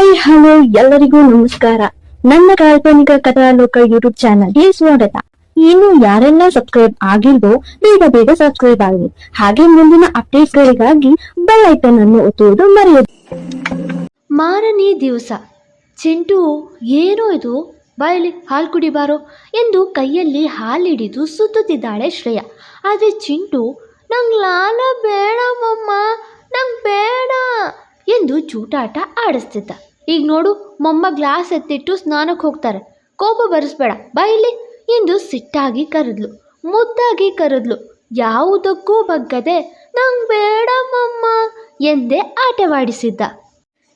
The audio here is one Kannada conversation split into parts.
ಹಾಯ್, ಹಲೋ, ಎಲ್ಲರಿಗೂ ನಮಸ್ಕಾರ. ನನ್ನ ಕಾಲ್ಪನಿಕ ಕಥಾಲೋಕ ಯೂಟ್ಯೂಬ್ ಚಾನಲ್ಗೆ ಸ್ವಾಗತ. ಇನ್ನು ಯಾರೆಲ್ಲ ಸಬ್ಸ್ಕ್ರೈಬ್ ಆಗಿಲ್ವೋ, ಬೇಗ ಬೇಗ ಸಬ್ಸ್ಕ್ರೈಬ್ ಆಗಲಿ. ಹಾಗೆ ಮುಂದಿನ ಅಪ್ಡೇಟ್ಗಳಿಗಾಗಿ ಬೆಲ್ ಐಕನ್ ಅನ್ನು ಒತ್ತುವುದು ಮರೆಯದು. ಮಾರನೇ ದಿವಸ. ಚಿಂಟು, ಏನೋ ಇದು? ಬಾಯಲ್ಲಿ ಹಾಲು ಕುಡಿಬಾರೋ? ಎಂದು ಕೈಯಲ್ಲಿ ಹಾಲಿಡಿದು ಸುತ್ತುತ್ತಿದ್ದಾಳೆ ಶ್ರೇಯ. ಆದರೆ ಚಿಂಟು, ನಂಗೆ ಲಾಲ ಬೇಡಮ್ಮಮ್ಮ ನಂಗೆ ಬೇಡ ಎಂದು ಚೂಟಾಟ ಆಡಿಸ್ತಿದ್ದ. ಈಗ ನೋಡು, ಮೊಮ್ಮ ಗ್ಲಾಸ್ ಎತ್ತಿಟ್ಟು ಸ್ನಾನಕ್ಕೆ ಹೋಗ್ತಾರೆ. ಕೋಪ ಬರೆಸ್ಬೇಡ ಇಲ್ಲಿ ಎಂದು ಸಿಟ್ಟಾಗಿ ಕರೆದ್ಲು. ಮುದ್ದಾಗಿ ಕರೆದ್ಲು ಯಾವುದಕ್ಕೂ ಬಗ್ಗದೆ, ನಂಗೆ ಬೇಡಮ್ಮಮ್ಮ ಎಂದೇ ಆಟವಾಡಿಸಿದ್ದ.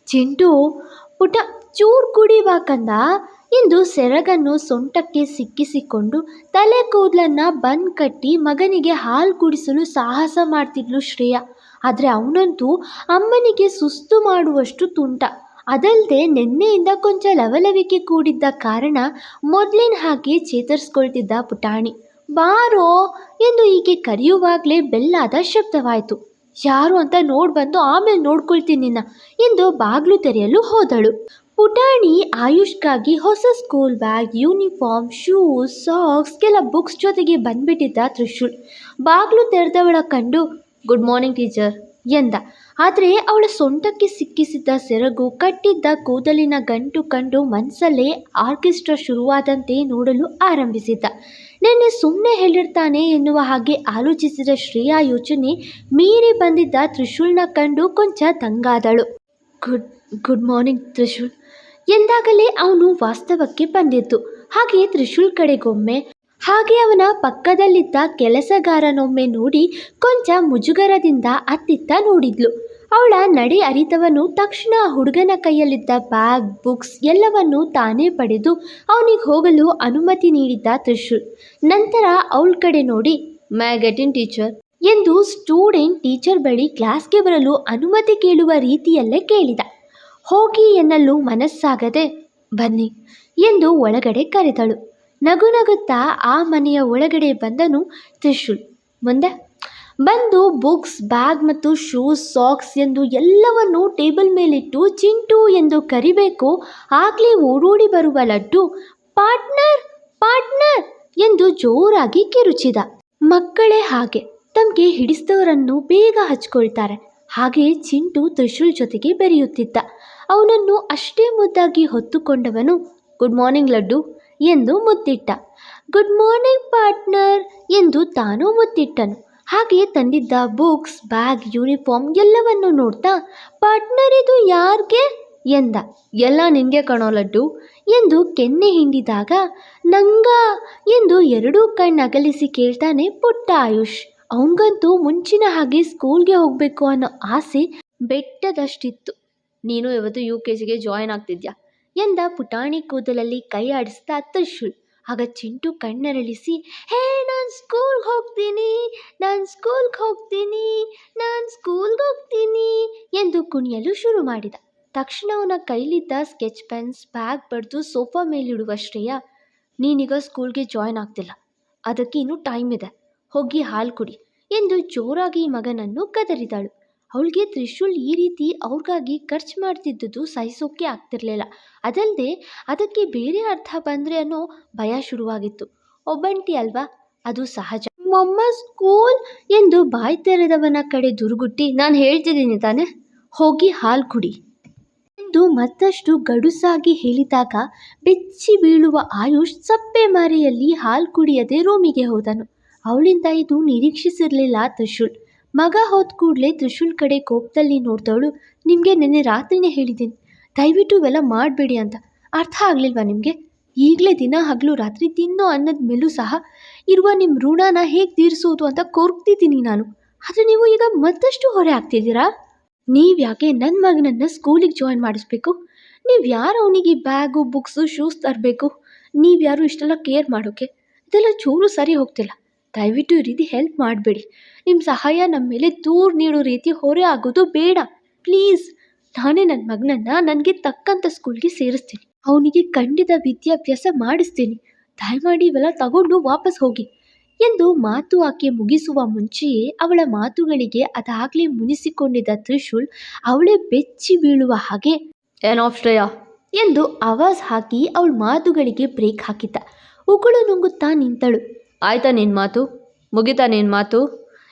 ಚಿಂಟು, ಪುಟ, ಚೂರು ಕುಡಿಬೇಕಂದ ಎಂದು ಸೆರಗನ್ನು ಸೊಂಟಕ್ಕೆ ಸಿಕ್ಕಿಸಿಕೊಂಡು ತಲೆ ಕೂದಲನ್ನ ಬಂದ್ ಕಟ್ಟಿ ಮಗನಿಗೆ ಹಾಲು ಕುಡಿಸಲು ಸಾಹಸ ಮಾಡ್ತಿದ್ಲು ಶ್ರೇಯ. ಆದರೆ ಅವನಂತೂ ಅಮ್ಮನಿಗೆ ಸುಸ್ತು ಮಾಡುವಷ್ಟು ತುಂಟ. ಅದಲ್ಲದೆ ನಿನ್ನೆಯಿಂದ ಕೊಂಚ ಲವಲವಿಕೆ ಕೂಡಿದ್ದ ಕಾರಣ ಮೊದಲಿನ ಹಾಗೆ ಚೇತರಿಸ್ಕೊಳ್ತಿದ್ದ ಪುಟಾಣಿ. ಬಾರೋ ಎಂದು ಹೀಗೆ ಕರೆಯುವಾಗಲೇ ಬೆಲ್ಲಾದ ಶಬ್ದವಾಯಿತು. ಯಾರು ಅಂತ ನೋಡಿ ಆಮೇಲೆ ನೋಡ್ಕೊಳ್ತೀನಿ ನಿನ್ನ ಎಂದು ಬಾಗಿಲು ತೆರೆಯಲು ಹೋದಳು. ಪುಟಾಣಿ ಆಯುಷ್ಗಾಗಿ ಹೊಸ school bag uniform shoes socks ಕೆಲ ಬುಕ್ಸ್ ಜೊತೆಗೆ ಬಂದ್ಬಿಟ್ಟಿದ್ದ ತ್ರಿಶೂಲ್. ಬಾಗಿಲು ತೆರೆದವಳ ಕಂಡು ಗುಡ್ ಮಾರ್ನಿಂಗ್ ಟೀಚರ್ ಎಂದ. ಆದರೆ ಅವಳ ಸೊಂಟಕ್ಕೆ ಸಿಕ್ಕಿಸಿದ್ದ ಸೆರಗು ಕಟ್ಟಿದ್ದ ಕೂದಲಿನ ಗಂಟು ಕಂಡು ಮನಸ್ಸಲ್ಲೇ ಆರ್ಕೆಸ್ಟ್ರಾ ಶುರುವಾದಂತೆ ನೋಡಲು ಆರಂಭಿಸಿದ್ದ. ನಿನ್ನೆ ಸುಮ್ಮನೆ ಹೇಳಿರ್ತಾನೆ ಎನ್ನುವ ಹಾಗೆ ಆಲೋಚಿಸಿದ ಶ್ರೇಯಾ ಯೋಚನೆ ಮೀರಿ ಬಂದಿದ್ದ ತ್ರಿಶೂಲ್ನ ಕಂಡು ಕೊಂಚ ದಂಗಾದಳು. Good good morning Trishul. ಎಂದಾಗಲೇ ಅವನು ವಾಸ್ತವಕ್ಕೆ ಬಂದಿತ್ತು ಹಾಗೆ ತ್ರಿಶೂಲ್ ಕಡೆಗೊಮ್ಮೆ ಹಾಗೆ ಅವನ ಪಕ್ಕದಲ್ಲಿದ್ದ ಕೆಲಸಗಾರನೊಮ್ಮೆ ನೋಡಿ ಕೊಂಚ ಮುಜುಗರದಿಂದ ಅತ್ತಿತ್ತ ನೋಡಿದ್ಲು. ಅವಳ ನಡೆ ಅರಿತವನು ತಕ್ಷಣ ಹುಡುಗನ ಕೈಯಲ್ಲಿದ್ದ ಬ್ಯಾಗ್, ಬುಕ್ಸ್ ಎಲ್ಲವನ್ನೂ ತಾನೇ ಪಡೆದು ಅವನಿಗೆ ಹೋಗಲು ಅನುಮತಿ ನೀಡಿದ್ದ ತ್ರಿಶೂಲ್. ನಂತರ ಅವಳ ಕಡೆ ನೋಡಿ ಮ್ಯಾಗಟಿನ್ ಟೀಚರ್ ಎಂದು ಸ್ಟೂಡೆಂಟ್ ಟೀಚರ್ ಬಳಿ ಕ್ಲಾಸ್ಗೆ ಬರಲು ಅನುಮತಿ ಕೇಳುವ ರೀತಿಯಲ್ಲೇ ಕೇಳಿದ. ಹೋಗಿ ಎನ್ನಲು ಮನಸ್ಸಾಗದೆ ಬನ್ನಿ ಎಂದು ಒಳಗಡೆ ಕರೆದಳು. ನಗು ನಗುತ್ತಾ ಆ ಮನೆಯ ಒಳಗಡೆ ಬಂದನು ತ್ರಿಶೂಲ್. ಮುಂದೆ, ಬಂದು ಬುಕ್ಸ್, ಬ್ಯಾಗ್ ಮತ್ತು ಶೂಸ್, ಸಾಕ್ಸ್ ಎಂದು ಎಲ್ಲವನ್ನು ಟೇಬಲ್ ಮೇಲಿಟ್ಟು ಚಿಂಟು ಎಂದು ಕರಿಬೇಕು. ಆಗಲೇ ಓಡೋಡಿ ಬರುವ ಲಡ್ಡು. ಪಾರ್ಟ್ನರ್ ಪಾರ್ಟ್ನರ್ ಎಂದು ಜೋರಾಗಿ ಕಿರುಚಿದ. ಮಕ್ಕಳೇ ಹಾಗೆ. ತಮಗೆ ಹಿಡಿಸಿದವರನ್ನು ಬೇಗ ಹಚ್ಕೊಳ್ತಾರೆ. ಹಾಗೆ ಚಿಂಟು ತ್ರಿಶೂಲ್ ಜೊತೆಗೆ ಬೆರೆಯುತ್ತಿದ್ದ. ಅವನನ್ನು ಅಷ್ಟೇ ಮುದ್ದಾಗಿ ಹೊತ್ತುಕೊಂಡವನು. Good morning laddu. ಎಂದು ಮುತ್ತಿಟ್ಟ. ಗುಡ್ ಮಾರ್ನಿಂಗ್ ಪಾರ್ಟ್ನರ್ ಎಂದು ತಾನೂ ಮುತ್ತಿಟ್ಟನು. ಹಾಗೆ ತಂದಿದ್ದ ಬುಕ್ಸ್, ಬ್ಯಾಗ್, ಯೂನಿಫಾರ್ಮ್ ಎಲ್ಲವನ್ನು ನೋಡ್ತಾ, ಪಾರ್ಟ್ನರ್, ಇದು ಯಾರಿಗೆ? ಎಂದ. ಎಲ್ಲ ನಿನಗೆ ಕಣೋ ಲಡ್ಡು ಎಂದು ಕೆನ್ನೆ ಹಿಂಡಿದಾಗ, ನಂಗ? ಎಂದು ಎರಡೂ ಕಣ್ಣು ಅಗಲಿಸಿ ಕೇಳ್ತಾನೆ ಪುಟ್ಟ ಆಯುಷ್. ಅವಂಗಂತೂ ಮುಂಚಿನ ಹಾಗೆ ಸ್ಕೂಲ್ಗೆ ಹೋಗಬೇಕು ಅನ್ನೋ ಆಸೆ ಬೆಟ್ಟದಷ್ಟಿತ್ತು. ನೀನು ಇವತ್ತು ಯು ಕೆ ಜಿಗೆ ಜಾಯ್ನ್ ಆಗ್ತಿದ್ಯಾ? ಎಂದ ಪುಟಾಣಿ ಕೂದಲಲ್ಲಿ ಕೈ ಆಡಿಸ್ತಾ ತ್ರಿಶೂಲ್ ಆಗ ಚಿಂಟು ಕಣ್ಣರಳಿಸಿ, ಹೇ, ನಾನು ಸ್ಕೂಲ್ಗೆ ಹೋಗ್ತೀನಿ, ನಾನು ಸ್ಕೂಲ್ಗೆ ಹೋಗ್ತೀನಿ, ನಾನು ಸ್ಕೂಲ್ಗೆ ಹೋಗ್ತೀನಿ ಎಂದು ಕುಣಿಯಲು ಶುರು ಮಾಡಿದ. ತಕ್ಷಣ ಅವನ ಕೈಲಿದ್ದ ಸ್ಕೆಚ್ ಪೆನ್ಸ್ ಬ್ಯಾಗ್ ಬಡ್ದು ಸೋಫಾ ಮೇಲಿಡುವ ಶ್ರೇಯ, ನೀನೀಗ ಸ್ಕೂಲ್ಗೆ ಜಾಯ್ನ್ ಆಗ್ತಿಲ್ಲ, ಅದಕ್ಕೆ ಇನ್ನೂ ಟೈಮ್ ಇದೆ, ಹೋಗಿ ಹಾಲು ಕುಡಿ ಎಂದು ಜೋರಾಗಿ ಮಗನನ್ನು ಕದರಿದಳು. ಅವಳಿಗೆ ತ್ರಿಶೂಲ್ ಈ ರೀತಿ ಅವ್ರಿಗಾಗಿ ಖರ್ಚು ಮಾಡ್ತಿದ್ದುದು ಸಹಿಸೋಕೆ ಆಗ್ತಿರ್ಲಿಲ್ಲ. ಅದಲ್ಲದೆ ಅದಕ್ಕೆ ಬೇರೆ ಅರ್ಥ ಬಂದರೆ ಅನ್ನೋ ಭಯ ಶುರುವಾಗಿತ್ತು. ಒಬ್ಬಂಟಿ ಅಲ್ವಾ? ಅದು ಸಹಜ. ಮೊಮ್ಮ ಸ್ಕೂಲ್ ಎಂದು ಬಾಯಿ ತೆರೆದವನ ಕಡೆ ದುರುಗುಟ್ಟಿ, ನಾನು ಹೇಳ್ತಿದ್ದೀನಿ ತಾನೆ? ಹೋಗಿ ಹಾಲು ಕುಡಿ ಎಂದು ಮತ್ತಷ್ಟು ಗಡುಸಾಗಿ ಹೇಳಿದಾಗ ಬೆಚ್ಚಿ ಬೀಳುವ ಆಯುಷ್ ಸಪ್ಪೆ ಮಾರಿಯಲ್ಲಿ ಹಾಲು ಕುಡಿಯದೆ ರೂಮಿಗೆ ಹೋದನು. ಅವಳಿಂದ ಇದು ನಿರೀಕ್ಷಿಸಿರಲಿಲ್ಲ ತ್ರಿಶೂಲ್. ಮಗ ಹೋದ ಕೂಡಲೇ ತ್ರಿಶೂಲ್ ಕಡೆ ಕೋಪದಲ್ಲಿ ನೋಡ್ದವಳು, ನಿಮಗೆ ನಿನ್ನೆ ರಾತ್ರಿನೇ ಹೇಳಿದ್ದೀನಿ. ದಯವಿಟ್ಟು ಇವೆಲ್ಲ ಮಾಡಬೇಡಿ ಅಂತ. ಅರ್ಥ ಆಗಲಿಲ್ವಾ ನಿಮಗೆ? ಈಗಲೇ ದಿನ ಹಗಲು ರಾತ್ರಿ ತಿನ್ನೋ ಅನ್ನದ ಮೇಲೂ ಸಹ ಇರುವ ನಿಮ್ಮ ಋಣನ ಹೇಗೆ ತೀರಿಸೋದು ಅಂತ ಕೋರ್ಕ್ತಿದ್ದೀನಿ ನಾನು. ಆದರೆ ನೀವು ಈಗ ಮತ್ತಷ್ಟು ಹೊರೆ ಆಗ್ತಿದ್ದೀರಾ? ನೀವು ಯಾಕೆ ನನ್ನ ಮಗನನ್ನು ಸ್ಕೂಲಿಗೆ ಜಾಯಿನ್ ಮಾಡಿಸ್ಬೇಕು? ನೀವು ಯಾರು ಅವನಿಗೆ ಬ್ಯಾಗು, ಬುಕ್ಸು ಶೂಸ್ ತರಬೇಕು? ನೀವು ಯಾರು ಇಷ್ಟೆಲ್ಲ ಕೇರ್ ಮಾಡೋಕ್ಕೆ ಇದೆಲ್ಲ ಚೂರು ಸರಿ ಹೋಗ್ತಿಲ್ಲ. ದಯವಿಟ್ಟು ಈ ರೀತಿ ಹೆಲ್ಪ್ ಮಾಡಬೇಡಿ. ನಿಮ್ಮ ಸಹಾಯ ನಮ್ಮ ಮೇಲೆ ದೂರ ನೀಡೋ ರೀತಿ ಹೊರೆ ಆಗೋದು ಬೇಡ. ಪ್ಲೀಸ್ ನಾನೇ ನನ್ನ ಮಗನನ್ನ ನನಗೆ ತಕ್ಕಂಥ ಸ್ಕೂಲ್ಗೆ ಸೇರಿಸ್ತೀನಿ. ಅವನಿಗೆ ಖಂಡಿತ ವಿದ್ಯಾಭ್ಯಾಸ ಮಾಡಿಸ್ತೀನಿ. ದಯಮಾಡಿ ಇವೆಲ್ಲ ತಗೊಂಡು ವಾಪಸ್ ಹೋಗಿ. ಎಂದು ಮಾತು ಆಕೆ ಮುಗಿಸುವ ಮುಂಚೆಯೇ ಅವಳ ಮಾತುಗಳಿಗೆ ಅದಾಗಲೇ ಮುನಿಸಿಕೊಂಡಿದ್ದ ತ್ರಿಶೂಲ್ ಅವಳೇ ಬೆಚ್ಚಿ ಬೀಳುವ ಹಾಗೆ, ಏನೋ ಶ್ರೇಯಾ? ಎಂದು ಆವಾಜ್ ಹಾಕಿ ಅವಳ ಮಾತುಗಳಿಗೆ ಬ್ರೇಕ್ ಹಾಕಿದ್ದ. ಉಗುಳು ನುಂಗುತ್ತಾ ನಿಂತಳು. ಆಯ್ತಾ ನಿನ್ನ ಮಾತು? ಮುಗಿತಾ ನಿನ್ನ ಮಾತು?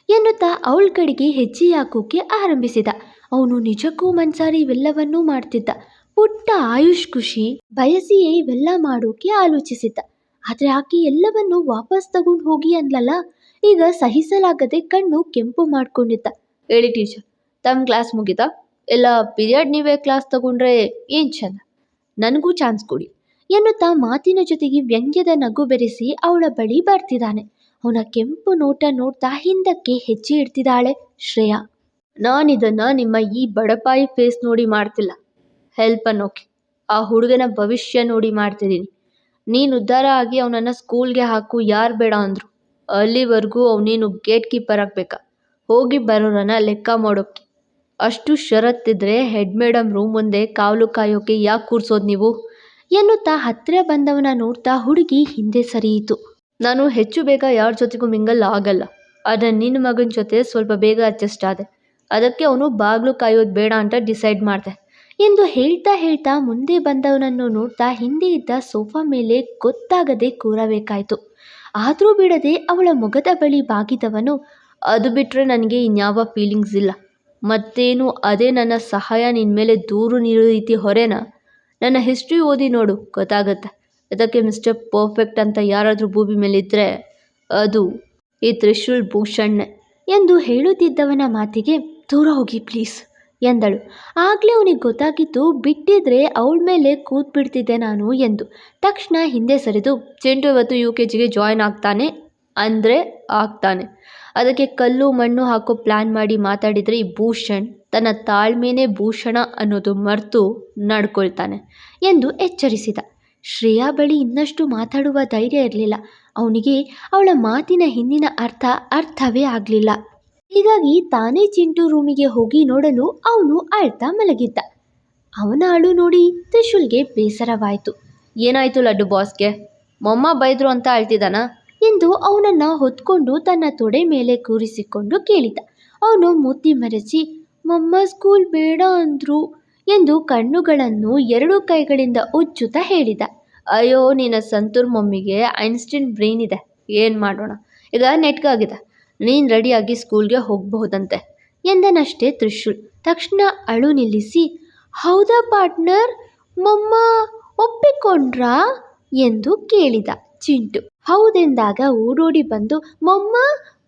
ಎನ್ನುತ್ತಾ ಅವಳ ಕಡೆಗೆ ಹೆಜ್ಜೆ ಹಾಕೋಕೆ ಆರಂಭಿಸಿದ. ಅವನು ನಿಜಕ್ಕೂ ಮನ್ಸಾರಿ ಇವೆಲ್ಲವನ್ನೂ ಮಾಡ್ತಿದ್ದ. ಪುಟ್ಟ ಆಯುಷ್ ಖುಷಿ, ಬಯಸಿಯೇ ಇವೆಲ್ಲ ಮಾಡೋಕೆ ಆಲೋಚಿಸಿದ್ದ. ಆದರೆ ಆಕೆ ಎಲ್ಲವನ್ನು ವಾಪಸ್ ತಗೊಂಡು ಹೋಗಿ ಅಂದ್ಲಲ್ಲ? ಈಗ ಸಹಿಸಲಾಗದೆ ಕಣ್ಣು ಕೆಂಪು ಮಾಡ್ಕೊಂಡಿದ್ದ. ಹೇಳಿ ಟೀಚರ್ ತಮ್ಮ ಕ್ಲಾಸ್ ಮುಗಿತಾ? ಎಲ್ಲ ಪಿರಿಯಡ್ ನೀವೇ ಕ್ಲಾಸ್ ತಗೊಂಡ್ರೆ ಏನು ಚಂದ ನನಗೂ ಚಾನ್ಸ್ ಕೊಡಿ. ಎನ್ನುತ್ತಾ ಮಾತಿನ ಜೊತೆಗೆ ವ್ಯಂಗ್ಯದ ನಗು ಬೆರೆಸಿ ಅವಳ ಬಳಿ ಬರ್ತಿದ್ದಾನೆ. ಅವನ ಕೆಂಪು ನೋಟ ನೋಡ್ತಾ ಹಿಂದಕ್ಕೆ ಹೆಜ್ಜೆ ಇಡ್ತಿದ್ದಾಳೆ ಶ್ರೇಯಾ. ನಾನಿದನ್ನ ನಿಮ್ಮ ಈ ಬಡಪಾಯಿ ಫೇಸ್ ನೋಡಿ ಮಾಡ್ತಿಲ್ಲ. ಹೆಲ್ಪ್ ಅನ್ನೋಕೆ. ಆ ಹುಡುಗನ ಭವಿಷ್ಯ ನೋಡಿ ಮಾಡ್ತಿದ್ದೀನಿ. ನೀನು ಉದ್ಧಾರ ಆಗಿ ಅವನನ್ನು ಸ್ಕೂಲ್ಗೆ ಹಾಕು, ಯಾರು ಬೇಡ ಅಂದರು. ಅಲ್ಲಿವರೆಗೂ ಅವನೇನು ಗೇಟ್ ಕೀಪರ್ ಆಗಬೇಕಾ? ಹೋಗಿ ಬರೋರನ್ನ ಲೆಕ್ಕ ಮಾಡೋಕೆ. ಅಷ್ಟು ಷರತ್ತಿದ್ರೆ ಹೆಡ್ ಮೇಡಮ್ ರೂಮ್ ಮುಂದೆ ಕಾವಲು ಕಾಯೋಕೆ ಯಾಕೆ ಕೂರ್ಸೋದು ನೀವು? ಎನ್ನುತ್ತಾ ಹತ್ತಿರ ಬಂದವನ ನೋಡ್ತಾ ಹುಡುಗಿ ಹಿಂದೆ ಸರಿಯಿತು. ನಾನು ಹೆಚ್ಚು ಬೇಗ ಯಾರ ಜೊತೆಗೂ ಮಿಂಗಲ್ ಆಗಲ್ಲ. ಆದರೆ ನಿನ್ನ ಮಗನ ಜೊತೆ ಸ್ವಲ್ಪ ಬೇಗ ಅಡ್ಜಸ್ಟ್ ಆದೆ. ಅದಕ್ಕೆ ಅವನು ಬಾಗಿಲು ಕಾಯೋದು ಬೇಡ ಅಂತ ಡಿಸೈಡ್ ಮಾಡಿದೆ. ಎಂದು ಹೇಳ್ತಾ ಹೇಳ್ತಾ ಮುಂದೆ ಬಂದವನನ್ನು ನೋಡ್ತಾ ಹಿಂದೆ ಇದ್ದ ಸೋಫಾ ಮೇಲೆ ಗೊತ್ತಾಗದೆ ಕೂರಬೇಕಾಯಿತು. ಆದರೂ ಬಿಡದೆ ಅವಳ ಮುಖದ ಬಳಿ ಬಾಗಿದವನು, ಅದು ಬಿಟ್ಟರೆ ನನಗೆ ಇನ್ಯಾವ ಫೀಲಿಂಗ್ಸ್ ಇಲ್ಲ. ಮತ್ತೇನು ಅದೇ ನನ್ನ ಸಹಾಯ ನಿನ್ನ ಮೇಲೆ ದೂರು ನೀಡೋ ರೀತಿ ಹೊರೆನಾ? ನನ್ನ ಹಿಸ್ಟ್ರಿ ಓದಿ ನೋಡು, ಗೊತ್ತಾಗತ್ತೆ. ಅದಕ್ಕೆ ಮಿಸ್ಟರ್ ಪರ್ಫೆಕ್ಟ್ ಅಂತ ಯಾರಾದರೂ ಭೂಮಿ ಮೇಲಿದ್ದರೆ ಅದು ಈ ತ್ರಿಶೂಲ್ ಭೂಷಣ್ಣ ಎಂದು ಹೇಳುತ್ತಿದ್ದವನ ಮಾತಿಗೆ ದೂರ ಹೋಗಿ ಪ್ಲೀಸ್ ಎಂದಳು. ಆಗಲೇ ಅವನಿಗೆ ಗೊತ್ತಾಗಿತ್ತು ಬಿಟ್ಟಿದ್ರೆ ಅವಳ ಮೇಲೆ ಕೂತ್ಬಿಡ್ತಿದ್ದೆ ನಾನು ಎಂದು. ತಕ್ಷಣ ಹಿಂದೆ ಸರಿದು ಚಿಂಟು ಇವತ್ತು ಯು ಕೆ ಜಿಗೆ ಜಾಯ್ನ್ ಆಗ್ತಾನೆ, ಅಂದರೆ ಆಗ್ತಾನೆ. ಅದಕ್ಕೆ ಕಲ್ಲು ಮಣ್ಣು ಹಾಕೋ ಪ್ಲ್ಯಾನ್ ಮಾಡಿ ಮಾತಾಡಿದರೆ ಈ ಭೂಷಣ್ ತನ್ನ ತಾಳ್ಮೆನೇ ಭೂಷಣ ಅನ್ನೋದು ಮರೆತು ನಡ್ಕೊಳ್ತಾನೆ ಎಂದು ಎಚ್ಚರಿಸಿದ. ಶ್ರೇಯಾ ಬಳಿ ಇನ್ನಷ್ಟು ಮಾತಾಡುವ ಧೈರ್ಯ ಇರಲಿಲ್ಲ. ಅವನಿಗೆ ಅವಳ ಮಾತಿನ ಹಿಂದಿನ ಅರ್ಥ ಅರ್ಥವೇ ಆಗಲಿಲ್ಲ. ಹೀಗಾಗಿ ತಾನೇ ಚಿಂಟು ರೂಮಿಗೆ ಹೋಗಿ ನೋಡಲು ಅವನು ಅಳ್ತಾ ಮಲಗಿದ್ದ. ಅವನ ಅಳು ನೋಡಿ ತ್ರಿಶೂಲ್ಗೆ ಬೇಸರವಾಯಿತು. ಏನಾಯಿತು ಲಡ್ಡು ಬಾಸ್ಗೆ? ಮೊಮ್ಮ ಬೈದರು ಅಂತ ಅಳ್ತಿದ್ದಾನ? ಎಂದು ಅವನನ್ನು ಹೊತ್ಕೊಂಡು ತನ್ನ ತೊಡೆ ಮೇಲೆ ಕೂರಿಸಿಕೊಂಡು ಕೇಳಿದ. ಅವನು ಮುತ್ತಿ ಮರೆಸಿ ಮಮ್ಮ, ಸ್ಕೂಲ್ ಬೇಡ ಅಂದ್ರು ಎಂದು ಕಣ್ಣುಗಳನ್ನು ಎರಡು ಕೈಗಳಿಂದ ಉಚ್ಚುತ್ತಾ ಹೇಳಿದ. ಅಯ್ಯೋ, ನಿನ್ನ ಸಂತೂರ್ ಮಮ್ಮಿಗೆ ಐನ್ಸ್ಟೀನ್ ಬ್ರೈನ್ ಇದೆ. ಏನು ಮಾಡೋಣ? ಈಗ ನೆಟ್ಗಾಗಿದೆ ನೀನು ರೆಡಿಯಾಗಿ ಸ್ಕೂಲ್ಗೆ ಹೋಗಬಹುದಂತೆ ಎಂದನಷ್ಟೇ ತ್ರಿಶೂಲ್ ತಕ್ಷಣ ಅಳು ನಿಲ್ಲಿಸಿ, ಹೌದಾ ಪಾರ್ಟ್ನರ್ ಮಮ್ಮ, ಒಪ್ಪಿಕೊಂಡ್ರಾ? ಎಂದು ಕೇಳಿದ. ಚಿಂಟು ಹೌದೆಂದಾಗ ಓಡೋಡಿ ಬಂದು, ಮೊಮ್ಮ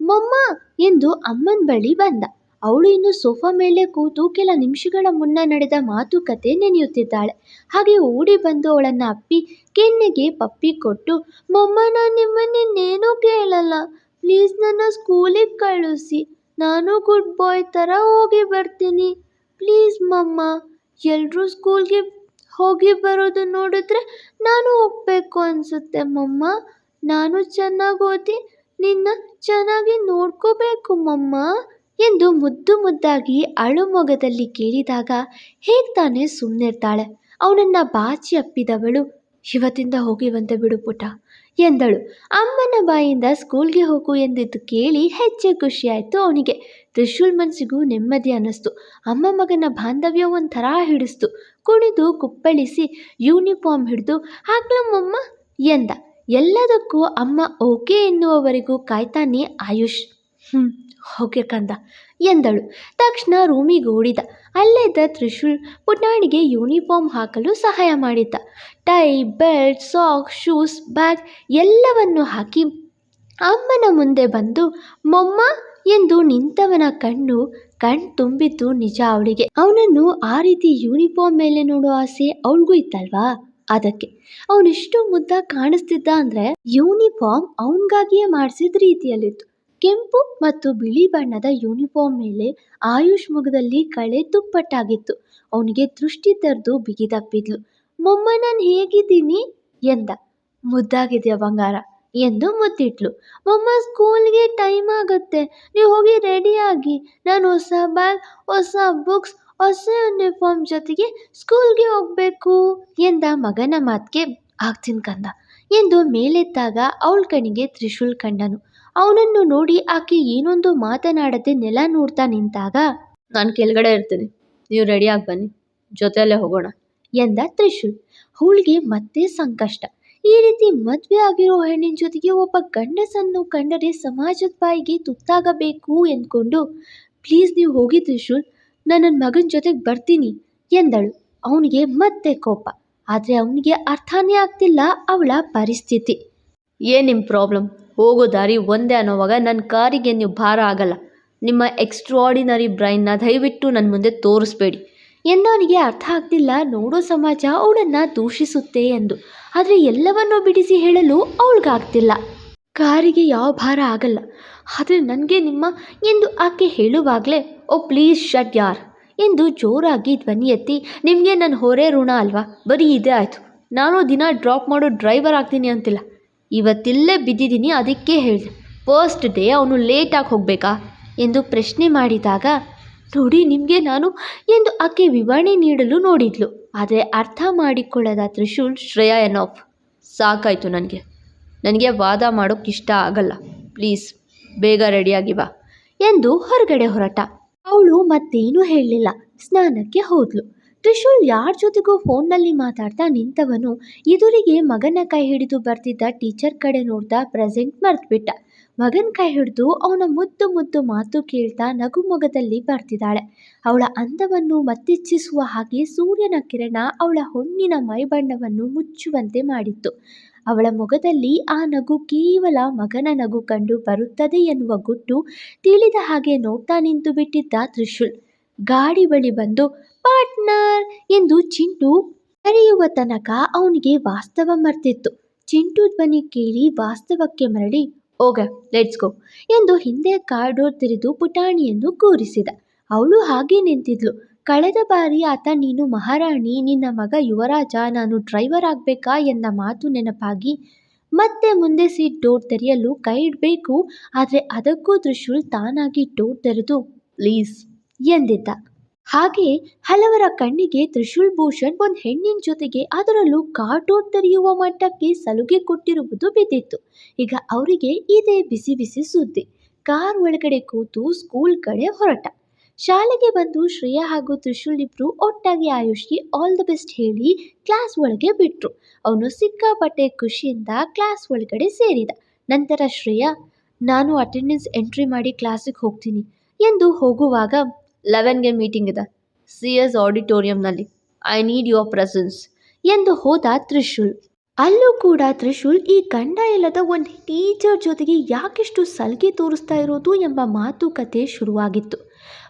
ಮೊಮ್ಮ ಎಂದು ಅಮ್ಮನ ಬಳಿ ಬಂದ. ಅವಳು ಇನ್ನು ಸೋಫಾ ಮೇಲೆ ಕೂತು ಕೆಲ ನಿಮಿಷಗಳ ಮುನ್ನ ನಡೆದ ಮಾತುಕತೆ ನೆನೆಯುತ್ತಿದ್ದಾಳೆ. ಹಾಗೆ ಓಡಿ ಬಂದು ಅವಳನ್ನು ಅಪ್ಪಿ, ಕೆನ್ನೆಗೆ ಪಪ್ಪಿ ಕೊಟ್ಟು, ಮೊಮ್ಮ, ನಾನು ನಿಮ್ಮನ್ನೇನೂ ಕೇಳಲ್ಲ. ಪ್ಲೀಸ್ ನನ್ನ ಸ್ಕೂಲಿಗೆ ಕಳಿಸಿ. ನಾನು ಗುಡ್ ಬಾಯ್ ಥರ ಹೋಗಿ ಬರ್ತೀನಿ. ಪ್ಲೀಸ್ ಮಮ್ಮ ಎಲ್ಲರೂ ಸ್ಕೂಲ್ಗೆ ಹೋಗಿ ಬರೋದು ನೋಡಿದ್ರೆ ನಾನು ಹೋಗಬೇಕು ಅನಿಸುತ್ತೆ ಮಮ್ಮ. ನಾನು ಚೆನ್ನಾಗಿ ಓದಿ, ನಿನ್ನ ಚೆನ್ನಾಗಿ ನೋಡ್ಕೋಬೇಕು ಮಮ್ಮ ಎಂದು ಮುದ್ದು ಮುದ್ದಾಗಿ ಅಳುಮೊಗದಲ್ಲಿ ಕೇಳಿದಾಗ ಹೇಗೆ ತಾನೇ ಸುಮ್ಮನಿರ್ತಾಳೆ ಅವನನ್ನು ಬಾಚಿ ಅಪ್ಪಿದವಳು. ಇವತ್ತಿಂದ ಹೋಗಿ ಬಂದೆ ಬಿಡು ಪುಟ ಎಂದಳು. ಅಮ್ಮನ ಬಾಯಿಂದ ಸ್ಕೂಲ್ಗೆ ಹೋಗು ಎಂದಿದ್ದು ಕೇಳಿ ಹೆಚ್ಚು ಖುಷಿಯಾಯಿತು ಅವನಿಗೆ. ತ್ರಿಶೂಲ್ ಮನಸ್ಸಿಗೂ ನೆಮ್ಮದಿ ಅನ್ನಿಸ್ತು. ಅಮ್ಮ ಮಗನ ಬಾಂಧವ್ಯ ಒಂಥರ ಹಿಡಿಸ್ತು. ಕುಣಿದು ಕುಪ್ಪಳಿಸಿ ಯೂನಿಫಾರ್ಮ್ ಹಿಡಿದು ಹಾಕ್ಲಮ್ಮಮ್ಮ ಎಂದ. ಎಲ್ಲದಕ್ಕೂ ಅಮ್ಮ ಓಕೆ ಎನ್ನುವವರೆಗೂ ಕಾಯ್ತಾನೆ ಆಯುಷ್. ಹ್ಞೂ ಓಕೆ ಕಂದ. ಎಂದಳು. ತಕ್ಷಣ ರೂಮಿಗೆ ಓಡಿದ. ಅಲ್ಲಿದ್ದ ತ್ರಿಶೂಲ್ ಪುಟಾಣಿಗೆ ಯೂನಿಫಾರ್ಮ್ ಹಾಕಲು ಸಹಾಯ ಮಾಡಿದ್ದ. Tie, belt, socks, shoes, bag ಎಲ್ಲವನ್ನು ಹಾಕಿ ಅಮ್ಮನ ಮುಂದೆ ಬಂದು, ಮೊಮ್ಮ ಎಂದು ನಿಂತವನ ಕಣ್ಣು ಕಣ್ ತುಂಬಿತು ನಿಜ ಅವಳಿಗೆ. ಅವನನ್ನು ಆ ರೀತಿ ಯೂನಿಫಾರ್ಮ್ ಮೇಲೆ ನೋಡೋ ಆಸೆ ಅವಳಿಗೂ ಇತ್ತಲ್ವಾ? ಅದಕ್ಕೆ. ಅವನಿಷ್ಟು ಮುದ್ದ ಕಾಣಿಸ್ತಿದ್ದ ಅಂದ್ರೆ ಯೂನಿಫಾರ್ಮ್ ಅವನಿಗಾಗಿಯೇ ಮಾಡಿಸಿದ ರೀತಿಯಲ್ಲಿತ್ತು. ಕೆಂಪು ಮತ್ತು ಬಿಳಿ ಬಣ್ಣದ ಯೂನಿಫಾರ್ಮ್ ಮೇಲೆ ಆಯುಷ್ ಮುಖದಲ್ಲಿ ಕಳೆ ತುಪ್ಪಟ್ಟಾಗಿತ್ತು ಅವನಿಗೆ ದೃಷ್ಟಿ ತೆರೆದು ಬಿಗಿದಪ್ಪಿದ್ಲು ಮೊಮ್ಮ ನಾನು ಹೇಗಿದ್ದೀನಿ? ಎಂದ. ಮುದ್ದಾಗಿದೆಯಾ ಬಂಗಾರ ಎಂದು ಮುದ್ದಿಟ್ಲು. ಮೊಮ್ಮ ಸ್ಕೂಲ್ಗೆ ಟೈಮ್ ಆಗುತ್ತೆ. ನೀವು ಹೋಗಿ ರೆಡಿಯಾಗಿ ನಾನು ಹೊಸ ಬ್ಯಾಗ್ ಹೊಸ ಬುಕ್ಸ್ ಹೊಸ ಯೂನಿಫಾರ್ಮ್ ಜೊತೆಗೆ ಸ್ಕೂಲ್ಗೆ ಹೋಗ್ಬೇಕು" ಎಂದ ಮಗನ ಮಾತಿಗೆ ಆಗ್ತೀನಿ ಕಂದ. ಎಂದು ಮೇಲೆತ್ತಾಗ ಅವಳ ಕಣ್ಣಿಗೆ ತ್ರಿಶೂಲ್ ಕಂಡನು. ಅವನನ್ನು ನೋಡಿ ಆಕೆ ಏನೊಂದು ಮಾತನಾಡದೆ ನೆಲ ನೋಡ್ತಾ ನಿಂತಾಗ, ನಾನು ಕೆಳಗಡೆ ಇರ್ತೀನಿ. ನೀವು ರೆಡಿಯಾಗಿ ಬನ್ನಿ. ಜೊತೆಯಲ್ಲೇ ಹೋಗೋಣ. ಎಂದ ತ್ರಿಶೂಲ್. ಅವಳಿಗೆ ಮತ್ತೆ ಸಂಕಷ್ಟ. ಈ ರೀತಿ ಮದುವೆ ಆಗಿರೋ ಹೆಣ್ಣಿನ ಜೊತೆಗೆ ಒಬ್ಬ ಗಂಡಸನ್ನು ಕಂಡರೆ ಸಮಾಜದ ಬಾಯಿಗೆ ತುತ್ತಾಗಬೇಕು ಎಂದ್ಕೊಂಡು, ಪ್ಲೀಸ್ ನೀವು ಹೋಗಿ ತ್ರಿಶೂಲ್. ನಾನು ನನ್ನ ಮಗನ ಜೊತೆಗೆ ಬರ್ತೀನಿ. ಎಂದಳು. ಅವನಿಗೆ ಮತ್ತೆ ಕೋಪ. ಆದರೆ ಅವನಿಗೆ ಅರ್ಥನೇ ಆಗ್ತಿಲ್ಲ ಅವಳ ಪರಿಸ್ಥಿತಿ. ಏನು ನಿಮ್ಮ ಪ್ರಾಬ್ಲಮ್? ಹೋಗೋ ದಾರಿ ಒಂದೇ ಅನ್ನೋವಾಗ ನನ್ನ ಕಾರಿಗೆ ನೀವು ಭಾರ ಆಗಲ್ಲ. ನಿಮ್ಮ ಎಕ್ಸ್ಟ್ರಾಡಿನರಿ ಬ್ರೈನ್ನ ದಯವಿಟ್ಟು ನನ್ನ ಮುಂದೆ ತೋರಿಸ್ಬೇಡಿ. ಎಂದವನಿಗೆ ಅರ್ಥ ಆಗ್ತಿಲ್ಲ, ನೋಡೋ ಸಮಾಜ ಅವಳನ್ನು ದೂಷಿಸುತ್ತೆ ಎಂದು. ಆದರೆ ಎಲ್ಲವನ್ನೂ ಬಿಡಿಸಿ ಹೇಳಲು ಅವಳಿಗಾಗ್ತಿಲ್ಲ. ಕಾರಿಗೆ ಯಾವ ಭಾರ ಆಗಲ್ಲ. ಆದರೆ ನನಗೆ ನಿಮ್ಮ ಎಂದು ಆಕೆ ಹೇಳುವಾಗಲೇ, ಓ, ಪ್ಲೀಸ್ ಶಟ್ ಯಾರ್ ಎಂದು ಜೋರಾಗಿ ಧ್ವನಿ ಎತ್ತಿ, ನಿಮಗೆ ನನ್ನ ಹೊರೆ ಋಣ ಅಲ್ವಾ? ಬರೀ ಇದೇ ಆಯಿತು. ನಾನು ದಿನ ಡ್ರಾಪ್ ಮಾಡೋ ಡ್ರೈವರ್ ಆಗ್ತೀನಿ ಅಂತಿಲ್ಲ. ಇವತ್ತಿಲ್ಲೇ ಬಿದ್ದಿದ್ದೀನಿ, ಅದಕ್ಕೆ ಹೇಳಿದೆ. ಫಸ್ಟ್ ಡೇ ಅವನು ಲೇಟಾಗಿ ಹೋಗಬೇಕಾ? ಎಂದು ಪ್ರಶ್ನೆ ಮಾಡಿದಾಗ, ನೋಡಿ ನಿಮಗೆ ನಾನು ಎಂದು ಆಕೆ ವಿವರಣೆ ನೀಡಲು ನೋಡಿದ್ಲು. ಆದರೆ ಅರ್ಥ ಮಾಡಿಕೊಳ್ಳದ ತ್ರಿಶೂಲ್ ಶ್ರೇಯಾ ಎನಾಫ್ ಸಾಕಾಯಿತು ನನಗೆ. ನನಗೆ ವಾದ ಮಾಡೋಕ್ಕೆ ಇಷ್ಟ ಆಗಲ್ಲ. ಪ್ಲೀಸ್ ಬೇಗ ರೆಡಿಯಾಗಿ ಬಾ ಎಂದು ಹೊರಗಡೆ ಹೊರಟ. ಅವಳು ಮತ್ತೇನೂ ಹೇಳಲಿಲ್ಲ. ಸ್ನಾನಕ್ಕೆ ಹೋದ್ಲು. ತ್ರಿಶೂಲ್ ಯಾರ ಜೊತೆಗೂ ಫೋನ್ನಲ್ಲಿ ಮಾತಾಡ್ತಾ ನಿಂತವನು ಎದುರಿಗೆ ಮಗನ ಕೈ ಹಿಡಿದು ಬರ್ತಿದ್ದ ಟೀಚರ್ ಕಡೆ ನೋಡ್ತಾ ಪ್ರೆಸೆಂಟ್ ಮರ್ತ್ಬಿಟ್ಟ. ಮಗನ ಕೈ ಹಿಡಿದು ಅವನ ಮುದ್ದು ಮುದ್ದು ಮಾತು ಕೇಳ್ತಾ ನಗು ಮೊಗದಲ್ಲಿ ಬರ್ತಿದ್ದಾಳೆ. ಅವಳ ಅಂದವನ್ನು ಮತ್ತಿಚ್ಛಿಸುವ ಹಾಗೆ ಸೂರ್ಯನ ಕಿರಣ ಅವಳ ಹೊನ್ನಿನ ಮೈಬಣ್ಣವನ್ನು ಮುಚ್ಚುವಂತೆ ಮಾಡಿತ್ತು. ಅವಳ ಮೊಗದಲ್ಲಿ ಆ ನಗು ಕೇವಲ ಮಗನ ನಗು ಕಂಡು ಬರುತ್ತದೆ ಎನ್ನುವ ಗುಟ್ಟು ತಿಳಿದ ಹಾಗೆ ನೋಡ್ತಾ ನಿಂತು ಬಿಟ್ಟಿದ್ದ ತ್ರಿಶೂಲ್. ಗಾಡಿ ಬಳಿ ಬಂದು ಪಾರ್ಟ್ನರ್ ಎಂದು ಚಿಂಟು ಕರೆಯುವ ತನಕ ಅವನಿಗೆ ವಾಸ್ತವ ಮರ್ತಿತ್ತು. ಚಿಂಟು ಧ್ವನಿ ಕೇಳಿ ವಾಸ್ತವಕ್ಕೆ ಮರಳಿ ಓಗ ಲೆಟ್ಸ್ ಗೋ ಎಂದು ಹಿಂದೆ ಕಾರ್ ಡೋರ್ ತೆರೆದು ಪುಟಾಣಿಯನ್ನು ಕೂರಿಸಿದ. ಅವಳು ಹಾಗೆ ನಿಂತಿದ್ಲು. ಕಳೆದ ಬಾರಿ ಆತ, ನೀನು ಮಹಾರಾಣಿ, ನಿನ್ನ ಮಗ ಯುವರಾಜ, ನಾನು ಡ್ರೈವರ್ ಆಗಬೇಕಾ? ಎಂದ ಮಾತು ನೆನಪಾಗಿ, ಮತ್ತೆ ಮುಂದೆ ಸೀಟ್ ಡೋರ್ ತೆರೆಯಲು ಕೈ ಇಡಬೇಕು ಆದರೆ ಅದಕ್ಕೂ ತ್ರಿಶೂಲ್ ತಾನಾಗಿ ಡೋರ್ ತೆರೆದು, ಪ್ಲೀಸ್ ಎಂದಿದ್ದ. ಹಾಗೆ ಹಲವರ ಕಣ್ಣಿಗೆ ತ್ರಿಶೂಲ್ ಭೂಷಣ್ ಒಂದು ಹೆಣ್ಣಿನ ಜೊತೆಗೆ ಅದರಲ್ಲೂ ಕಾರ್ ಡೋರ್ ತೆರೆಯುವ ಮಟ್ಟಕ್ಕೆ ಸಲುಗೆ ಕೊಟ್ಟಿರುವುದು ಬಿದ್ದಿತ್ತು. ಈಗ ಅವರಿಗೆ ಇದೇ ಬಿಸಿ ಬಿಸಿ ಸುದ್ದಿ. ಕಾರ್ ಒಳಗಡೆ ಕೂತು ಸ್ಕೂಲ್ ಕಡೆ ಹೊರಟ. ಶಾಲೆಗೆ ಬಂದು ಶ್ರೇಯಾ ಹಾಗೂ ತ್ರಿಶೂಲ್ ಇಬ್ರು ಒಟ್ಟಾಗಿ ಆಯುಷ್ಗೆ ಆಲ್ ದ ಬೆಸ್ಟ್ ಹೇಳಿ ಕ್ಲಾಸ್ ಒಳಗೆ ಬಿಟ್ರು. ಅವನು ಸಿಕ್ಕಾಪಟ್ಟೆ ಖುಷಿಯಿಂದ ಕ್ಲಾಸ್ ಒಳಗಡೆ ಸೇರಿದ. ನಂತರ ಶ್ರೇಯಾ, ನಾನು ಅಟೆಂಡೆನ್ಸ್ ಎಂಟ್ರಿ ಮಾಡಿ ಕ್ಲಾಸಿಗೆ ಹೋಗ್ತೀನಿ. ಎಂದು ಹೋಗುವಾಗ ಲೆವೆನ್ಗೆ ಮೀಟಿಂಗ್ ಇದೆ. ಸಿ ಎಸ್ ಆಡಿಟೋರಿಯಂನಲ್ಲಿ. ಐ ನೀಡ್ ಯುವರ್ ಪ್ರೆಸೆನ್ಸ್ ಎಂದು ಹೋದ ತ್ರಿಶೂಲ್. ಅಲ್ಲೂ ಕೂಡ ತ್ರಿಶೂಲ್ ಈ ಗಂಡ ಇಲ್ಲದ ಒಂದು ಟೀಚರ್ ಜೊತೆಗೆ ಯಾಕೆಷ್ಟು ಸಲಿಗೆ ತೋರಿಸ್ತಾ ಇರೋದು ಎಂಬ ಮಾತುಕತೆ ಶುರುವಾಗಿತ್ತು.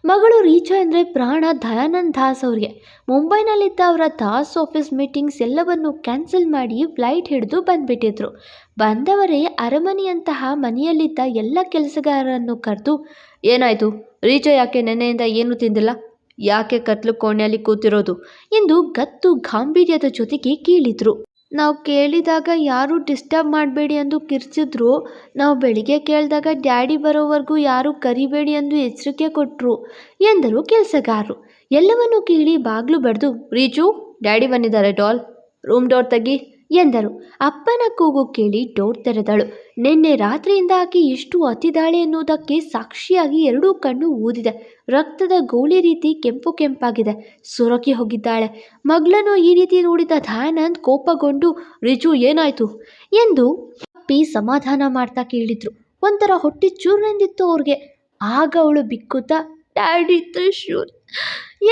ಮಗಳು ರೀಚ ಅಂದರೆ ಪ್ರಾಣ ದಯಾನಂದ್ ದಾಸ್ ಅವರಿಗೆ. ಮುಂಬೈನಲ್ಲಿದ್ದ ಅವರ ದಾಸ್ ಆಫೀಸ್ ಮೀಟಿಂಗ್ಸ್ ಎಲ್ಲವನ್ನು ಕ್ಯಾನ್ಸಲ್ ಮಾಡಿ ಫ್ಲೈಟ್ ಹಿಡಿದು ಬಂದ್ಬಿಟ್ಟಿದ್ರು. ಬಂದವರೇ ಅರಮನೆಯಂತಹ ಮನೆಯಲ್ಲಿದ್ದ ಎಲ್ಲ ಕೆಲಸಗಾರರನ್ನು ಕರೆದು, ಏನಾಯಿತು? ರೀಚಾ ಯಾಕೆ ನೆನ್ನೆಯಿಂದ ಏನೂ ತಿಂದಿಲ್ಲ? ಯಾಕೆ ಕತ್ಲು ಕೋಣೆಯಲ್ಲಿ ಕೂತಿರೋದು? ಎಂದು ಗತ್ತು ಗಾಂಭೀರ್ಯದ ಜೊತೆಗೆ ಕೇಳಿದ್ರು. ನಾವು ಕೇಳಿದಾಗ ಯಾರೂ ಡಿಸ್ಟರ್ಬ್ ಮಾಡಬೇಡಿ ಎಂದು ಕಿರ್ಚಿದ್ರು. ನಾವು ಬೆಳಿಗ್ಗೆ ಕೇಳಿದಾಗ, ಡ್ಯಾಡಿ ಬರೋವರೆಗೂ ಯಾರೂ ಕರಿಬೇಡಿ ಎಂದು ಎಚ್ಚರಿಕೆ ಕೊಟ್ಟರು ಎಂದರು ಕೆಲಸಗಾರರು. ಎಲ್ಲವನ್ನೂ ಕೇಳಿ ಬಾಗ್ಲು ಬಡ್ದು, ರೀಚು, ಡ್ಯಾಡಿ ಬಂದಿದ್ದಾರೆ ಡಾಲ್. ರೂಮ್ ಡೋರ್ ತೆಗಿ. ಎಂದರು. ಅಪ್ಪನ ಕೂಗು ಕೇಳಿ ಡೋರ್ ತೆರೆದಳು. ನಿನ್ನೆ ರಾತ್ರಿಯಿಂದ ಆಕೆ ಎಷ್ಟು ಅತಿದಾಳೆ ಎನ್ನುವುದಕ್ಕೆ ಸಾಕ್ಷಿಯಾಗಿ ಎರಡೂ ಕಣ್ಣು ಊದಿದೆ. ರಕ್ತದ ಗೋಳಿ ರೀತಿ ಕೆಂಪು ಕೆಂಪಾಗಿದೆ. ಸುರಕಿ ಹೋಗಿದ್ದಾಳೆ. ಮಗಳನ್ನು ಈ ರೀತಿ ನೋಡಿದ ದಯಾನಂದ್ ಕೋಪಗೊಂಡು, ರಿಜು, ಏನಾಯ್ತು? ಎಂದು ಅಪ್ಪಿ ಸಮಾಧಾನ ಮಾಡ್ತಾ ಕೇಳಿದ್ರು. ಒಂಥರ ಹೊಟ್ಟೆ ಚೂರ್ನೆಂದಿತ್ತು ಅವ್ರಿಗೆ. ಆಗ ಅವಳು ಬಿಕ್ಕುತ್ತಾ, ಡ್ಯಾಡಿ, ತ್ರಿಶೂಲ್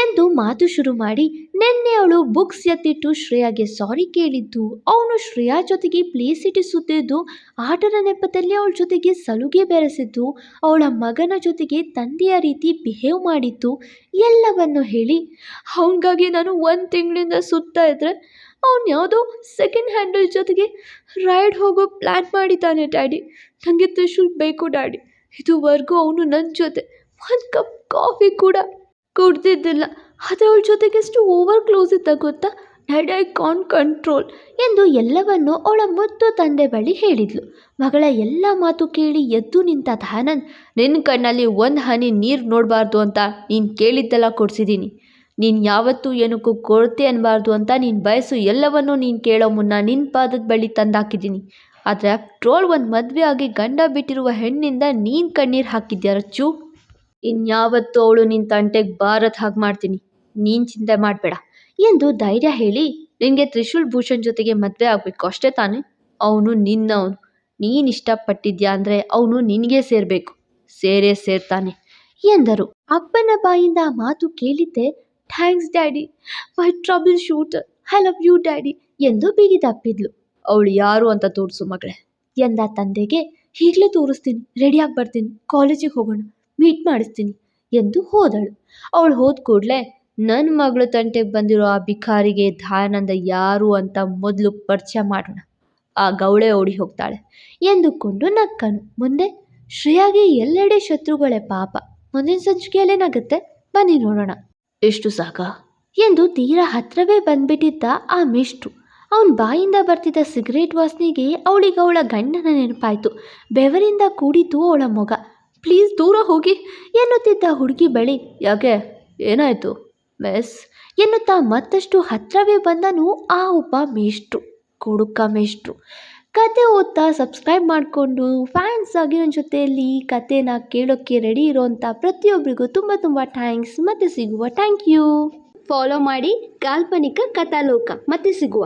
ಎಂದು ಮಾತು ಶುರು ಮಾಡಿ ನಿನ್ನೆ ಅವಳು ಬುಕ್ಸ್ ಎತ್ತಿಟ್ಟು ಶ್ರೇಯಾಗೆ ಸಾರಿ ಕೇಳಿದ್ದು. ಅವನು ಶ್ರೇಯಾ ಜೊತೆಗೆ ಪ್ಲೇಸ್ ಇಟ್ಟಿಸುತ್ತಿದ್ದು, ಆಟದ ನೆಪದಲ್ಲಿ ಅವಳ ಜೊತೆಗೆ ಸಲುಗೆ ಬೆರೆಸಿದ್ದು, ಅವಳ ಮಗನ ಜೊತೆಗೆ ತಂದೆಯ ರೀತಿ ಬಿಹೇವ್ ಮಾಡಿದ್ದು, ಎಲ್ಲವನ್ನು ಹೇಳಿ ಹಾಗಾಗಿ ನಾನು ಒಂದು ತಿಂಗಳಿಂದ ಸುತ್ತಾ ಇದ್ದರೆ ಅವನು ಯಾವುದೋ ಸೆಕೆಂಡ್ ಹ್ಯಾಂಡಲ್ ಜೊತೆಗೆ ರೈಡ್ ಹೋಗೋ ಪ್ಲ್ಯಾನ್ ಮಾಡಿದ್ದಾನೆ ಡ್ಯಾಡಿ. ನನಗೆ ತ್ರಿಶೂಲ್ ಬೇಕು ಡ್ಯಾಡಿ. ಇದುವರೆಗೂ ಅವನು ನನ್ನ ಜೊತೆ ಒಂದು ಕಪ್ ಕಾಫಿ ಕೂಡ ಕುಡ್ದಿದ್ದಿಲ್ಲ. ಆದರೆ ಅವಳ ಜೊತೆಗೆ ಎಷ್ಟು ಓವರ್ ಕ್ಲೋಸ್ ಇದ್ದ ಗೊತ್ತಾ? ಡ್ಯಾಡ್ ಐ ಕಾನ್ ಕಂಟ್ರೋಲ್ ಎಂದು ಎಲ್ಲವನ್ನು ಅವಳ ಮುದ್ದು ತಂದೆ ಬಳಿ ಹೇಳಿದ್ಲು. ಮಗಳ ಎಲ್ಲ ಮಾತು ಕೇಳಿ ಎದ್ದು ನಿಂತ ಧಾನಂದ್ ನಿನ್ನ ಕಣ್ಣಲ್ಲಿ ಒಂದು ಹನಿ ನೀರು ನೋಡಬಾರ್ದು ಅಂತ ನೀನು ಕೇಳಿದ್ದೆಲ್ಲ ಕೊಡಿಸಿದ್ದೀನಿ ನೀನು ಯಾವತ್ತೂ ಏನಕ್ಕೂ ಕೊರತೆ ಅನ್ನಬಾರ್ದು ಅಂತ ನೀನು ಬಯಸು ಎಲ್ಲವನ್ನೂ ನೀನು ಕೇಳೋ ಮುನ್ನ ನಿನ್ನ ಪಾದದ ಬಳಿ ತಂದಾಕಿದ್ದೀನಿ ಆದರೆ ಟ್ರೋಲ್ ಒಂದು ಮದುವೆ ಆಗಿ ಗಂಡ ಬಿಟ್ಟಿರುವ ಹೆಣ್ಣಿಂದ ನೀನು ಕಣ್ಣೀರು ಹಾಕಿದ್ಯಾ ರಚ್ಚು ಇನ್ಯಾವತ್ತೂ ಅವಳು ನಿನ್ನ ತಂಟೆಗೆ ಬಾರತ್ ಹಾಗೆ ಮಾಡ್ತೀನಿ. ನೀನು ಚಿಂತೆ ಮಾಡಬೇಡ. ಎಂದು ಧೈರ್ಯ ಹೇಳಿ ನಿನಗೆ ತ್ರಿಶೂಲ್ ಭೂಷಣ್ ಜೊತೆಗೆ ಮದುವೆ ಆಗಬೇಕು. ಅಷ್ಟೇ ತಾನೇ? ಅವನು ನಿನ್ನವನು. ನೀನು ಇಷ್ಟಪಟ್ಟಿದ್ಯಾ ಅಂದರೆ ಅವನು ನಿನಗೆ ಸೇರಬೇಕು. ಸೇರೇ ಸೇರ್ತಾನೆ ಎಂದರು. ಅಪ್ಪನ ಬಾಯಿಂದ ಮಾತು ಕೇಳಿದ್ದೆ, thanks daddy, my troubleshooter I love you daddy ಎಂದು ಬಿಗಿದಪ್ಪಿದ್ಲು ಅವಳು ಯಾರು ಅಂತ ತೋರಿಸು ಮಗಳೇ ಎಂದ ತಂದೆಗೆ, ಈಗಲೇ ತೋರಿಸ್ತೀನಿ ರೆಡಿಯಾಗಿ ಬರ್ತೀನಿ, ಕಾಲೇಜಿಗೆ ಹೋಗೋಣ ಮೀಟ್ ಮಾಡಿಸ್ತೀನಿ ಎಂದು ಹೋದಳು. ಅವಳು ಹೋದ ಕೂಡಲೇ ನನ್ನ ಮಗಳು ತಂಟೆಗೆ ಬಂದಿರೋ ಆ ಭಿಕಾರಿಗೆ ದಯಾನಂದ ಯಾರು ಅಂತ ಮೊದಲು ಪರಿಚಯ ಮಾಡೋಣ. ಆ ಗೌಳೆ ಓಡಿ ಹೋಗ್ತಾಳೆ ಎಂದುಕೊಂಡು ನಕ್ಕನು. ಮುಂದೆ ಶ್ರೇಯಾಗೆ ಎಲ್ಲೆಡೆ ಶತ್ರುಗಳೇ ಪಾಪ. ಮುಂದಿನ ಸಂಚಿಕೆಯಲ್ಲೇನಾಗುತ್ತೆ ಬನ್ನಿ ನೋಡೋಣ. ಎಷ್ಟು ಸಾಕ? ಎಂದು ತೀರಾ ಹತ್ರವೇ ಬಂದ್ಬಿಟ್ಟಿದ್ದ ಆ ಮಿಷ್ಟು ಅವನ ಬಾಯಿಂದ ಬರ್ತಿದ್ದ ಸಿಗರೇಟ್ ವಾಸನೆಗೆ ಅವಳಿಗೆ ಅವಳ ಗಂಡನ ನೆನಪಾಯಿತು. ಬೆವರಿಂದ ಕೂಡಿತು ಅವಳ ಮೊಗ. ಪ್ಲೀಸ್ ದೂರ ಹೋಗಿ ಎನ್ನುತ್ತಿದ್ದ ಹುಡುಗಿ ಬಳಿ, ಯಾಕೆ? ಏನಾಯಿತು? ಮೆಸ್, ಎನ್ನುತ್ತಾ ಮತ್ತಷ್ಟು ಹತ್ತಿರವೇ ಬಂದನು ಆ ಉಪ ಮೇಷ್ಟ್ರು, ಕುಡುಕ ಮೇಷ್ಟ್ರು. ಕತೆ ಓದ್ತಾ ಸಬ್ಸ್ಕ್ರೈಬ್ ಮಾಡಿಕೊಂಡು ಫ್ಯಾನ್ಸ್ ಆಗಿ ನನ್ನ ಜೊತೆಯಲ್ಲಿ ಕತೆನ ಕೇಳೋಕ್ಕೆ ರೆಡಿ ಇರೋಂಥ ಪ್ರತಿಯೊಬ್ಬರಿಗೂ ತುಂಬ ತುಂಬ ಥ್ಯಾಂಕ್ಸ್ ಮತ್ತೆ ಸಿಗುವ ಥ್ಯಾಂಕ್ ಯು ಫಾಲೋ ಮಾಡಿ ಕಾಲ್ಪನಿಕ ಕಥಾಲೋಕ. ಮತ್ತೆ ಸಿಗುವ.